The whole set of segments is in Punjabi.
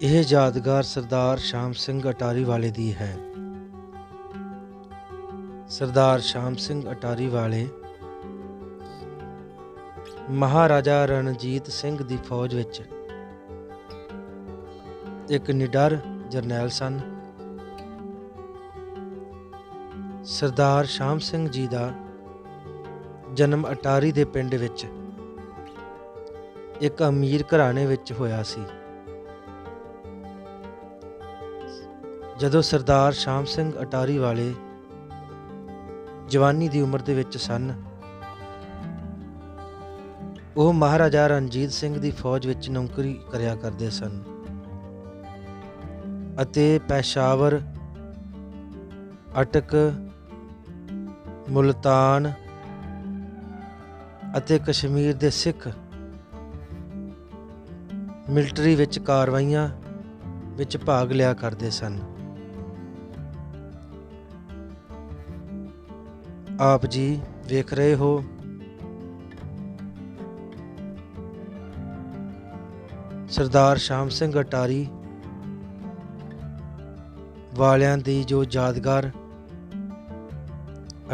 ਇਹ ਯਾਦਗਾਰ ਸਰਦਾਰ ਸ਼ਾਮ ਸਿੰਘ ਅਟਾਰੀ ਵਾਲੇ ਦੀ ਹੈ। ਸਰਦਾਰ ਸ਼ਾਮ ਸਿੰਘ ਅਟਾਰੀ ਵਾਲੇ ਮਹਾਰਾਜਾ ਰਣਜੀਤ ਸਿੰਘ ਦੀ ਫੌਜ ਵਿੱਚ ਇੱਕ ਨਿਡਰ ਜਰਨੈਲ ਸਨ। ਸਰਦਾਰ ਸ਼ਾਮ ਸਿੰਘ ਜੀ ਦਾ ਜਨਮ ਅਟਾਰੀ ਦੇ ਪਿੰਡ ਵਿੱਚ ਇੱਕ ਅਮੀਰ ਘਰਾਣੇ ਵਿੱਚ ਹੋਇਆ ਸੀ। ਜਦੋਂ ਸਰਦਾਰ ਸ਼ਾਮ ਸਿੰਘ ਅਟਾਰੀ ਵਾਲੇ ਜਵਾਨੀ ਦੀ ਉਮਰ ਦੇ ਵਿੱਚ ਸਨ, ਉਹ ਮਹਾਰਾਜਾ ਰਣਜੀਤ ਸਿੰਘ ਦੀ ਫੌਜ ਵਿੱਚ ਨੌਕਰੀ ਕਰਿਆ ਕਰਦੇ ਸਨ ਅਤੇ ਪੈਸ਼ਾਵਰ, ਅਟਕ, ਮੁਲਤਾਨ ਅਤੇ ਕਸ਼ਮੀਰ ਦੇ ਸਿੱਖ ਮਿਲਟਰੀ ਵਿੱਚ ਕਾਰਵਾਈਆਂ ਵਿੱਚ ਭਾਗ ਲਿਆ ਕਰਦੇ ਸਨ। ਆਪ ਜੀ ਵੇਖ ਰਹੇ ਹੋ। ਸਰਦਾਰ ਸ਼ਾਮ ਸਿੰਘ ਅਟਾਰੀ ਵਾਲਿਆਂ ਦੀ ਜੋ ਯਾਦਗਾਰ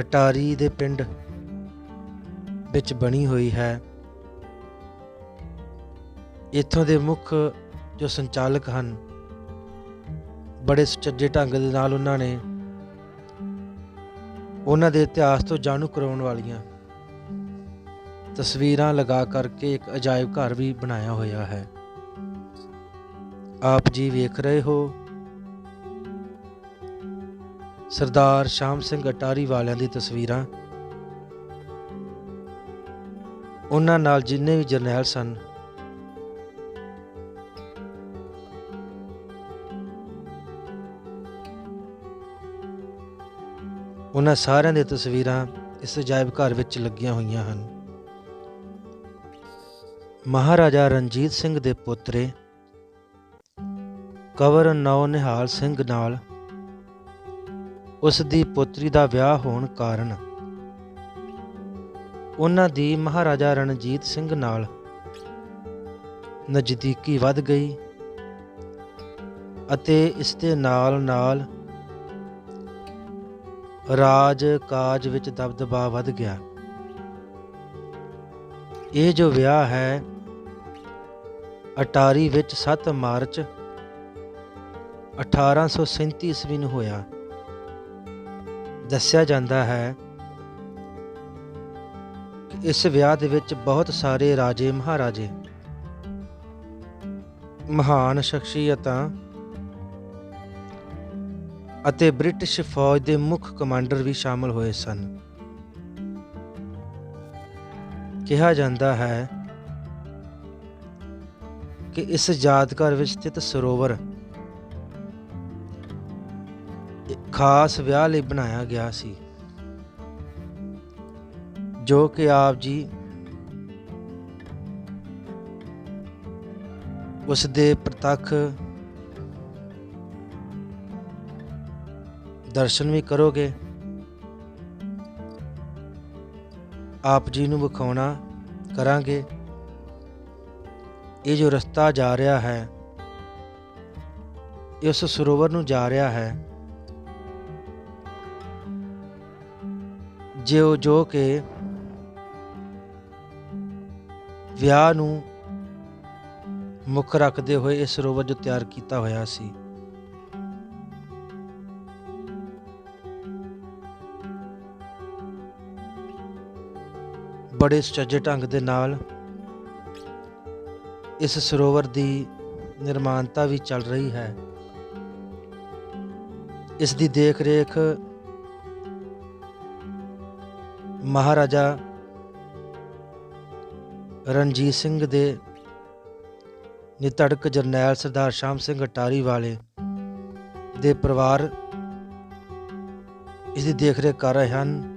ਅਟਾਰੀ ਦੇ ਪਿੰਡ ਵਿੱਚ ਬਣੀ ਹੋਈ ਹੈ, ਇੱਥੋਂ ਦੇ ਮੁੱਖ ਜੋ ਸੰਚਾਲਕ ਹਨ, ਬੜੇ ਸੁਚੱਜੇ ਢੰਗ ਦੇ ਨਾਲ ਉਹਨਾਂ ਨੇ ਉਹਨਾਂ ਦੇ ਇਤਿਹਾਸ ਤੋਂ ਜਾਣੂ ਕਰਾਉਣ ਵਾਲੀਆਂ ਤਸਵੀਰਾਂ ਲਗਾ ਕਰਕੇ ਇੱਕ ਅਜਾਇਬ ਘਰ ਵੀ ਬਣਾਇਆ ਹੋਇਆ ਹੈ। ਆਪ ਜੀ ਵੇਖ ਰਹੇ ਹੋ। ਸਰਦਾਰ ਸ਼ਾਮ ਸਿੰਘ ਅਟਾਰੀ ਵਾਲਿਆਂ ਦੀ ਤਸਵੀਰਾਂ। ਉਹਨਾਂ ਨਾਲ ਜਿੰਨੇ ਵੀ ਜਰਨੈਲ ਸਨ ਉਹਨਾਂ ਸਾਰਿਆਂ ਦੀਆਂ ਤਸਵੀਰਾਂ ਇਸ ਅਜਾਇਬ ਘਰ ਵਿੱਚ ਲੱਗੀਆਂ ਹੋਈਆਂ ਹਨ। ਮਹਾਰਾਜਾ ਰਣਜੀਤ ਸਿੰਘ ਦੇ ਪੁੱਤਰੇ ਕਵਰ ਨੌ ਨਿਹਾਲ ਸਿੰਘ ਨਾਲ ਉਸ ਦੀ ਪੁੱਤਰੀ ਦਾ ਵਿਆਹ ਹੋਣ ਕਾਰਨ ਉਹਨਾਂ ਦੀ ਮਹਾਰਾਜਾ ਰਣਜੀਤ ਸਿੰਘ ਨਾਲ ਨਜ਼ਦੀਕੀ ਵੱਧ ਗਈ ਅਤੇ ਇਸ ਦੇ ਨਾਲ ਨਾਲ ਰਾਜ ਕਾਜ ਵਿੱਚ ਦਬਦਬਾ ਵੱਧ ਗਿਆ। ਇਹ ਜੋ ਵਿਆਹ ਹੈ, ਅਟਾਰੀ ਵਿੱਚ 7 ਮਾਰਚ 1837 ਈਸਵੀ ਨੂੰ ਹੋਇਆ। ਦੱਸਿਆ ਜਾਂਦਾ ਹੈ ਇਸ ਵਿਆਹ ਦੇ ਵਿੱਚ ਬਹੁਤ ਸਾਰੇ ਰਾਜੇ ਮਹਾਰਾਜੇ, ਮਹਾਨ ਸ਼ਖਸੀਅਤਾਂ ਅਤੇ ਬ੍ਰਿਟਿਸ਼ ਫੌਜ ਦੇ ਮੁੱਖ ਕਮਾਂਡਰ ਵੀ ਸ਼ਾਮਲ ਹੋਏ ਸਨ। ਕਿਹਾ ਜਾਂਦਾ ਹੈ ਕਿ ਇਸ ਯਾਦਗਾਰ ਵਿੱਚ ਸਥਿਤ ਸਰੋਵਰ ਖਾਸ ਵਿਆਹ ਲਈ ਬਣਾਇਆ ਗਿਆ ਸੀ, ਜੋ ਕਿ ਆਪ ਜੀ ਉਸ ਦੇ ਪ੍ਰਤੱਖ ਦਰਸ਼ਨ ਵੀ ਕਰੋਗੇ। ਆਪ ਜੀ ਨੂੰ ਵਿਖਾਉਣਾ ਕਰਾਂਗੇ। ਇਹ ਜੋ ਰਸਤਾ ਜਾ ਰਿਹਾ ਹੈ, ਇਸ ਸਰੋਵਰ ਨੂੰ ਜਾ ਰਿਹਾ ਹੈ। ਜੋ ਜੋ ਕਿ ਵਿਆਹ ਨੂੰ ਮੁੱਖ ਰੱਖਦੇ ਹੋਏ ਇਹ ਸਰੋਵਰ ਜੋ ਤਿਆਰ ਕੀਤਾ ਹੋਇਆ ਸੀ। ਬੜੇ ਸੁਚੱਜੇ ਢੰਗ ਦੇ ਨਾਲ ਇਸ ਸਰੋਵਰ ਦੀ ਨਿਰਮਾਣਤਾ ਵੀ ਚੱਲ ਰਹੀ ਹੈ। ਇਸ ਦੀ ਦੇਖ ਰੇਖ ਮਹਾਰਾਜਾ ਰਣਜੀਤ ਸਿੰਘ ਦੇ ਨਿਤੜਕ ਜਰਨੈਲ ਸਰਦਾਰ ਸ਼ਾਮ ਸਿੰਘ ਅਟਾਰੀ ਵਾਲੇ ਦੇ ਪਰਿਵਾਰ ਇਸ ਦੀ ਦੇਖ ਰੇਖ ਕਰ ਰਹੇ ਹਨ।